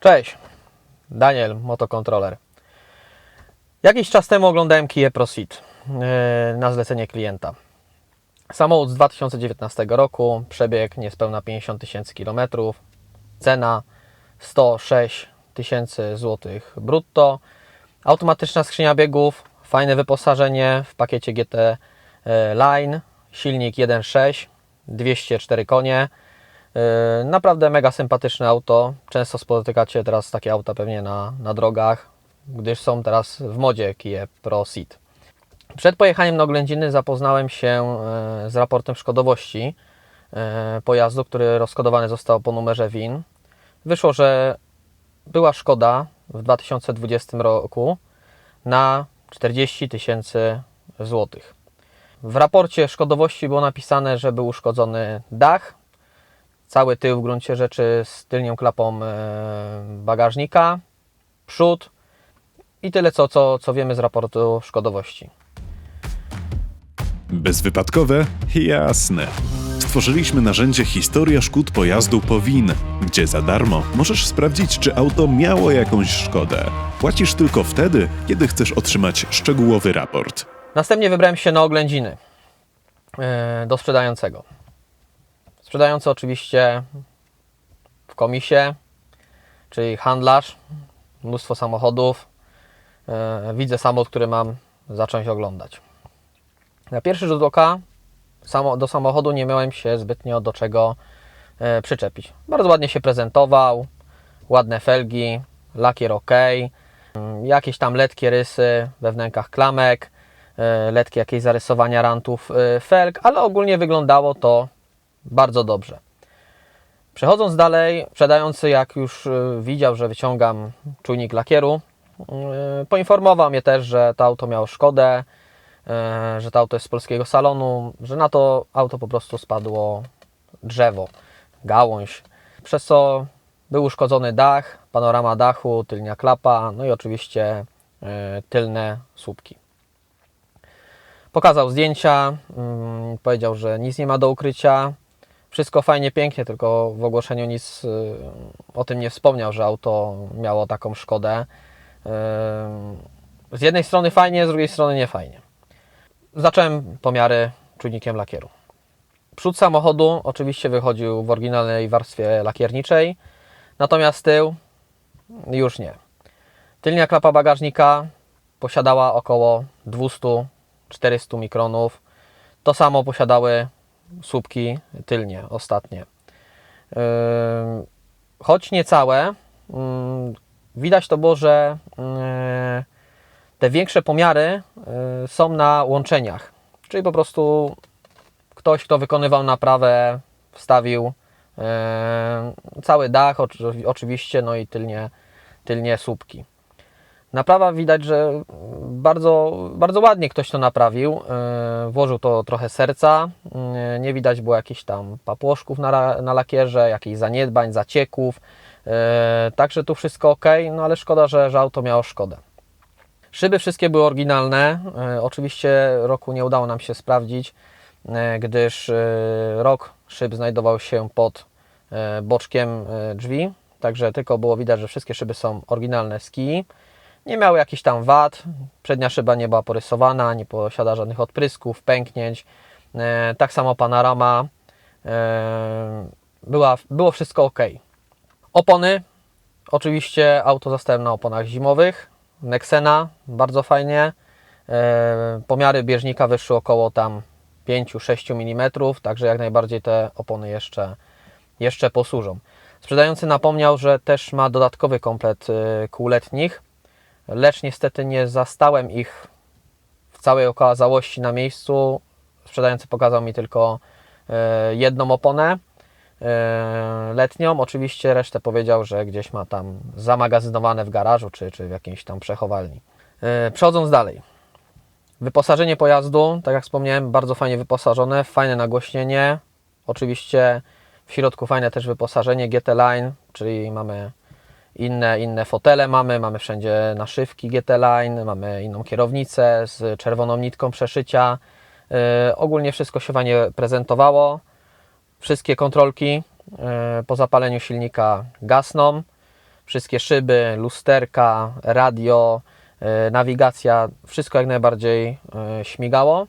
Cześć, Daniel, motokontroler. Jakiś czas temu oglądałem Kia Proceed yy, na zlecenie klienta. Samochód z 2019 roku, przebieg niespełna 50 tysięcy kilometrów, cena 106 tysięcy złotych brutto, automatyczna skrzynia biegów, fajne wyposażenie w pakiecie GT e, Line, silnik 1.6, 204 konie, Naprawdę mega sympatyczne auto. Często spotykacie teraz takie auta pewnie na, na drogach, gdyż są teraz w modzie Kia Pro Ceed. Przed pojechaniem na oględziny zapoznałem się e, z raportem szkodowości e, pojazdu, który rozkodowany został po numerze WIN. Wyszło, że była szkoda w 2020 roku na 40 tysięcy złotych. W raporcie szkodowości było napisane, że był uszkodzony dach, cały tył w gruncie rzeczy z tylnią klapą e, bagażnika, przód i tyle co, co, co wiemy z raportu szkodowości. Bezwypadkowe? Jasne. Stworzyliśmy narzędzie Historia szkód pojazdu POWIN, gdzie za darmo możesz sprawdzić, czy auto miało jakąś szkodę. Płacisz tylko wtedy, kiedy chcesz otrzymać szczegółowy raport. Następnie wybrałem się na oględziny e, do sprzedającego. Sprzedający oczywiście w komisie, czyli handlarz, mnóstwo samochodów. E, Widzę samochód, który mam zacząć oglądać. Na pierwszy rzut oka do samochodu nie miałem się zbytnio do czego e, przyczepić. Bardzo ładnie się prezentował, ładne felgi, lakier ok, mm, jakieś tam letkie rysy we wnękach klamek, e, letkie jakieś zarysowania rantów felg, ale ogólnie wyglądało to bardzo dobrze. Przechodząc dalej, sprzedający jak już y, widział, że wyciągam czujnik lakieru, y, poinformował mnie też, że to auto miało szkodę, y, że to auto jest z polskiego salonu, że na to auto po prostu spadło drzewo, gałąź, przez co był uszkodzony dach, panorama dachu, tylnia klapa, no i oczywiście tylne słupki. Pokazał zdjęcia, mm, powiedział, że nic nie ma do ukrycia. Wszystko fajnie, pięknie, tylko w ogłoszeniu nic y, o tym nie wspomniał, że auto miało taką szkodę. Y, Z jednej strony fajnie, z drugiej strony nie fajnie. Zacząłem pomiary czujnikiem lakieru. Przód samochodu oczywiście wychodził w oryginalnej warstwie lakierniczej, natomiast tył już nie. Tylnia klapa bagażnika posiadała około 200-400 mikronów. To samo posiadały słupki tylnie, ostatnie. Choć niecałe, widać to było, że te większe pomiary yy, są na łączeniach. Czyli po prostu ktoś, kto wykonywał naprawę, wstawił cały dach, oczy- oczywiście, no i tylnie, tylnie słupki. Naprawa widać, że bardzo, bardzo ładnie ktoś to naprawił. Yy, Włożył to trochę serca. Yy, Nie widać było jakichś tam papłoszków na, na lakierze, jakichś zaniedbań, zacieków. Yy, Także tu wszystko ok, no ale szkoda, że, że auto miało szkodę. Szyby wszystkie były oryginalne. Oczywiście roku nie udało nam się sprawdzić, gdyż rok szyb znajdował się pod boczkiem drzwi. Także tylko było widać, że wszystkie szyby są oryginalne z Kii. Nie miały jakichś tam wad. Przednia szyba nie była porysowana, nie posiada żadnych odprysków, pęknięć. E, tak samo panorama. E, była, było wszystko ok. Opony. Oczywiście auto zastałem na oponach zimowych. Nexena, bardzo fajnie. E, pomiary bieżnika wyszły około tam 5-6 mm, także jak najbardziej te opony jeszcze, jeszcze posłużą. Sprzedający napomniał, że też ma dodatkowy komplet kół letnich, lecz niestety nie zastałem ich w całej okazałości na miejscu. Sprzedający pokazał mi tylko y, jedną oponę y, letnią. Oczywiście resztę powiedział, że gdzieś ma tam zamagazynowane w garażu czy, czy w jakiejś tam przechowalni. Y, Przechodząc dalej. Wyposażenie pojazdu, tak jak wspomniałem, bardzo fajnie wyposażone, fajne nagłośnienie. Oczywiście w środku fajne też wyposażenie GT Line, czyli mamy inne, inne fotele, mamy, mamy wszędzie naszywki GT Line, mamy inną kierownicę z czerwoną nitką przeszycia. Yy, ogólnie wszystko się fajnie prezentowało. Wszystkie kontrolki yy, po zapaleniu silnika gasną. wszystkie szyby, lusterka, radio, e, nawigacja, wszystko jak najbardziej e, śmigało.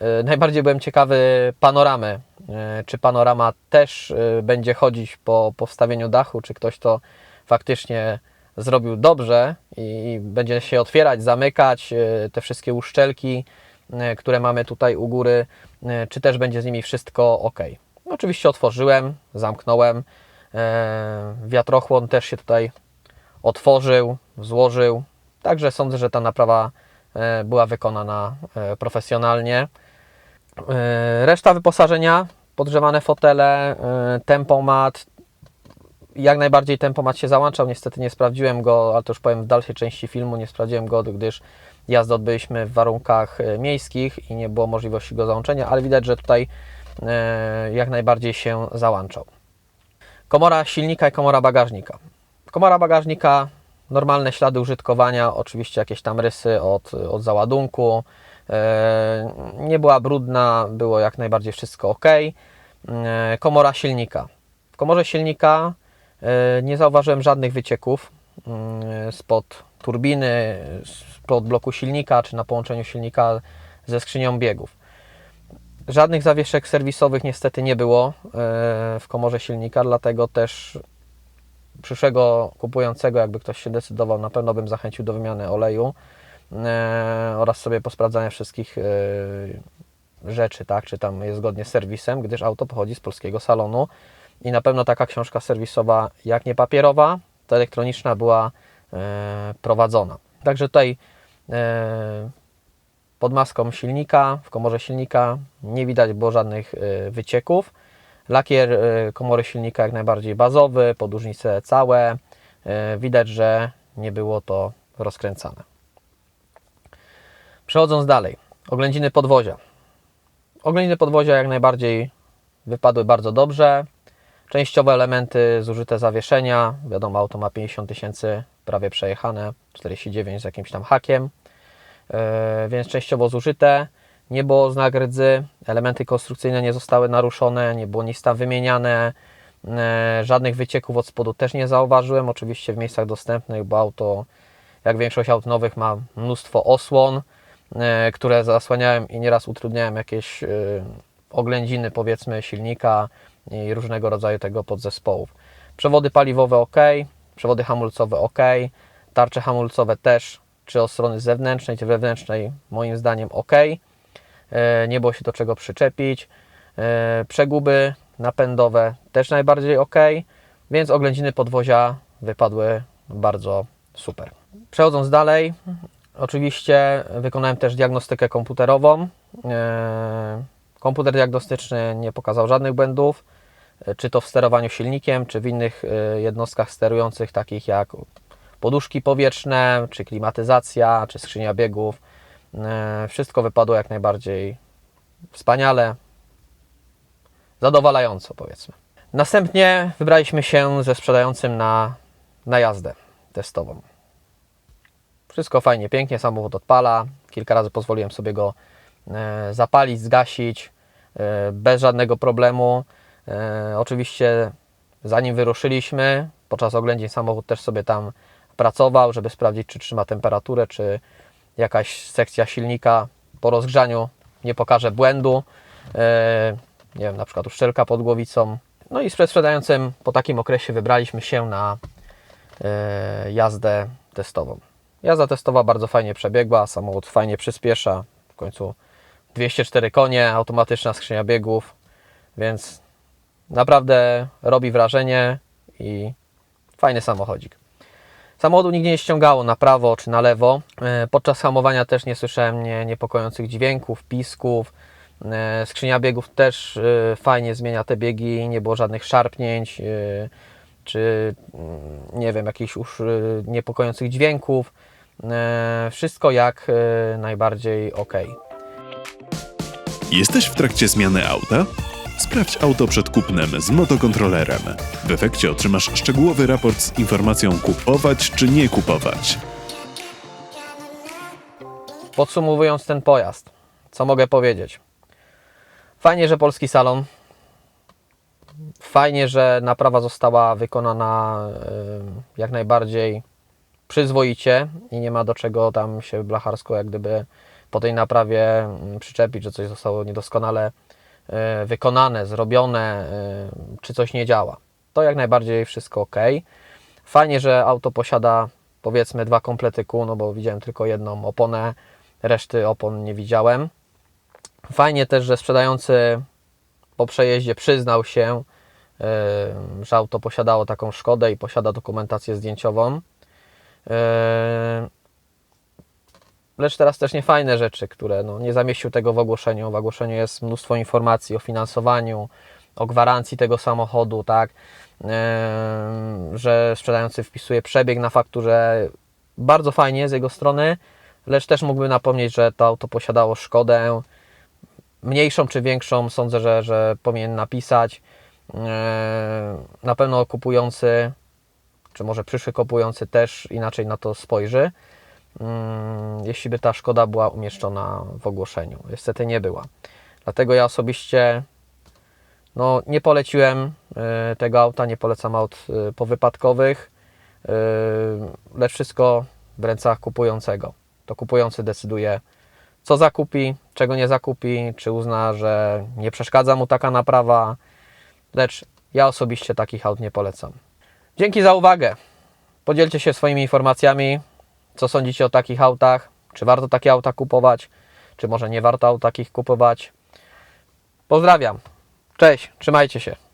E, Najbardziej byłem ciekawy panoramy. E, Czy panorama też e, będzie chodzić po, po wstawieniu dachu, czy ktoś to faktycznie zrobił dobrze i będzie się otwierać, zamykać, e, te wszystkie uszczelki, e, które mamy tutaj u góry, e, czy też będzie z nimi wszystko ok. Oczywiście otworzyłem, zamknąłem. Wiatrochłon też się tutaj otworzył, złożył. Także sądzę, że ta naprawa była wykonana profesjonalnie. Reszta wyposażenia, podgrzewane fotele, tempomat. Jak najbardziej tempomat się załączał. Niestety nie sprawdziłem go, ale to już powiem w dalszej części filmu. Nie sprawdziłem go, gdyż jazdę odbyliśmy w warunkach e, miejskich i nie było możliwości go załączenia, ale widać, że tutaj e, jak najbardziej się załączał. Komora silnika i komora bagażnika. Komora bagażnika, normalne ślady użytkowania, oczywiście jakieś tam rysy od, od załadunku. E, Nie była brudna, było jak najbardziej wszystko ok. Komora silnika. W komorze silnika nie zauważyłem żadnych wycieków mm, spod turbiny, spod bloku silnika, czy na połączeniu silnika ze skrzynią biegów. Żadnych zawieszek serwisowych niestety nie było e, w komorze silnika, dlatego też przyszłego kupującego, jakby ktoś się decydował, na pewno bym zachęcił do wymiany oleju e, oraz sobie posprawdzania wszystkich e, rzeczy, tak, czy tam jest zgodnie z serwisem, gdyż auto pochodzi z polskiego salonu i na pewno taka książka serwisowa, jak nie papierowa, to elektroniczna była e, prowadzona. Także tutaj e, pod maską silnika, w komorze silnika nie widać było żadnych e, wycieków. Lakier komory silnika jak najbardziej bazowy, podłużnice całe. Widać, że nie było to rozkręcane. Przechodząc dalej, oględziny podwozia. Oględziny podwozia jak najbardziej wypadły bardzo dobrze. Częściowe elementy, zużyte zawieszenia. Wiadomo, auto ma 50 tysięcy prawie przejechane, 49 z jakimś tam hakiem. E, więc częściowo zużyte. Nie było znak rdzy, elementy konstrukcyjne nie zostały naruszone, nie było nic tam wymieniane. E, Żadnych wycieków od spodu też nie zauważyłem. Oczywiście w miejscach dostępnych, bo auto, jak większość aut nowych, ma mnóstwo osłon, e, które zasłaniałem i nieraz utrudniałem jakieś oględziny, powiedzmy, silnika i różnego rodzaju tego podzespołów. Przewody paliwowe ok, przewody hamulcowe ok, tarcze hamulcowe też, czy od strony zewnętrznej, czy wewnętrznej, moim zdaniem ok. E, Nie było się do czego przyczepić. E, Przeguby napędowe też najbardziej ok, więc oględziny podwozia wypadły bardzo super. Przechodząc dalej, oczywiście wykonałem też diagnostykę komputerową. Komputer diagnostyczny nie pokazał żadnych błędów, e, czy to w sterowaniu silnikiem, czy w innych e, jednostkach sterujących, takich jak poduszki powietrzne, czy klimatyzacja, czy skrzynia biegów. E, Wszystko wypadło jak najbardziej wspaniale, zadowalająco powiedzmy. Następnie wybraliśmy się ze sprzedającym na, na jazdę testową. Wszystko fajnie, pięknie, samochód odpala. Kilka razy pozwoliłem sobie go zapalić, zgasić bez żadnego problemu. E, Oczywiście zanim wyruszyliśmy, podczas oględzin samochód też sobie tam pracował, żeby sprawdzić, czy trzyma temperaturę, czy jakaś sekcja silnika po rozgrzaniu nie pokaże błędu. E, Nie wiem, na przykład uszczelka pod głowicą. No i z sprzedającym po takim okresie wybraliśmy się na e, jazdę testową. Jazda testowa bardzo fajnie przebiegła, samochód fajnie przyspiesza. W końcu 204 konie, automatyczna skrzynia biegów, więc naprawdę robi wrażenie i fajny samochodzik. Samochodu nigdzie nie ściągało na prawo czy na lewo. E, Podczas hamowania też nie słyszałem nie, niepokojących dźwięków, pisków. E, Skrzynia biegów też e, fajnie zmienia te biegi, nie było żadnych szarpnięć, czy mm, nie wiem, jakichś już niepokojących dźwięków. Wszystko jak najbardziej ok. Jesteś w trakcie zmiany auta? Sprawdź auto przed kupnem z motokontrolerem. W efekcie otrzymasz szczegółowy raport z informacją kupować czy nie kupować. Podsumowując ten pojazd, co mogę powiedzieć? Fajnie, że polski salon Fajnie, że naprawa została wykonana y, jak najbardziej przyzwoicie i nie ma do czego tam się blacharsko jak gdyby po tej naprawie mm, przyczepić, że coś zostało niedoskonale y, wykonane, zrobione, y, czy coś nie działa. To jak najbardziej wszystko ok. Fajnie, że auto posiada powiedzmy dwa komplety kół, no bo widziałem tylko jedną oponę, reszty opon nie widziałem. Fajnie też, że sprzedający po przejeździe przyznał się, yy, że auto posiadało taką szkodę i posiada dokumentację zdjęciową. Yy, Lecz teraz też niefajne rzeczy, które no, nie zamieścił tego w ogłoszeniu. W ogłoszeniu jest mnóstwo informacji o finansowaniu, o gwarancji tego samochodu, tak, yy, że sprzedający wpisuje przebieg na fakturze. Bardzo fajnie z jego strony, lecz też mógłby napomnieć, że to auto posiadało szkodę, mniejszą czy większą, sądzę, że, że powinien napisać. Eee, Na pewno kupujący, czy może przyszły kupujący też inaczej na to spojrzy, jeśli by ta szkoda była umieszczona w ogłoszeniu. Niestety nie była. Dlatego ja osobiście no, nie poleciłem e, tego auta, nie polecam aut e, powypadkowych, e, lecz wszystko w rękach kupującego. To kupujący decyduje, co zakupi, czego nie zakupi, czy uzna, że nie przeszkadza mu taka naprawa, lecz ja osobiście takich aut nie polecam. Dzięki za uwagę. Podzielcie się swoimi informacjami, co sądzicie o takich autach, czy warto takie auta kupować, czy może nie warto takich kupować. Pozdrawiam. Cześć, trzymajcie się.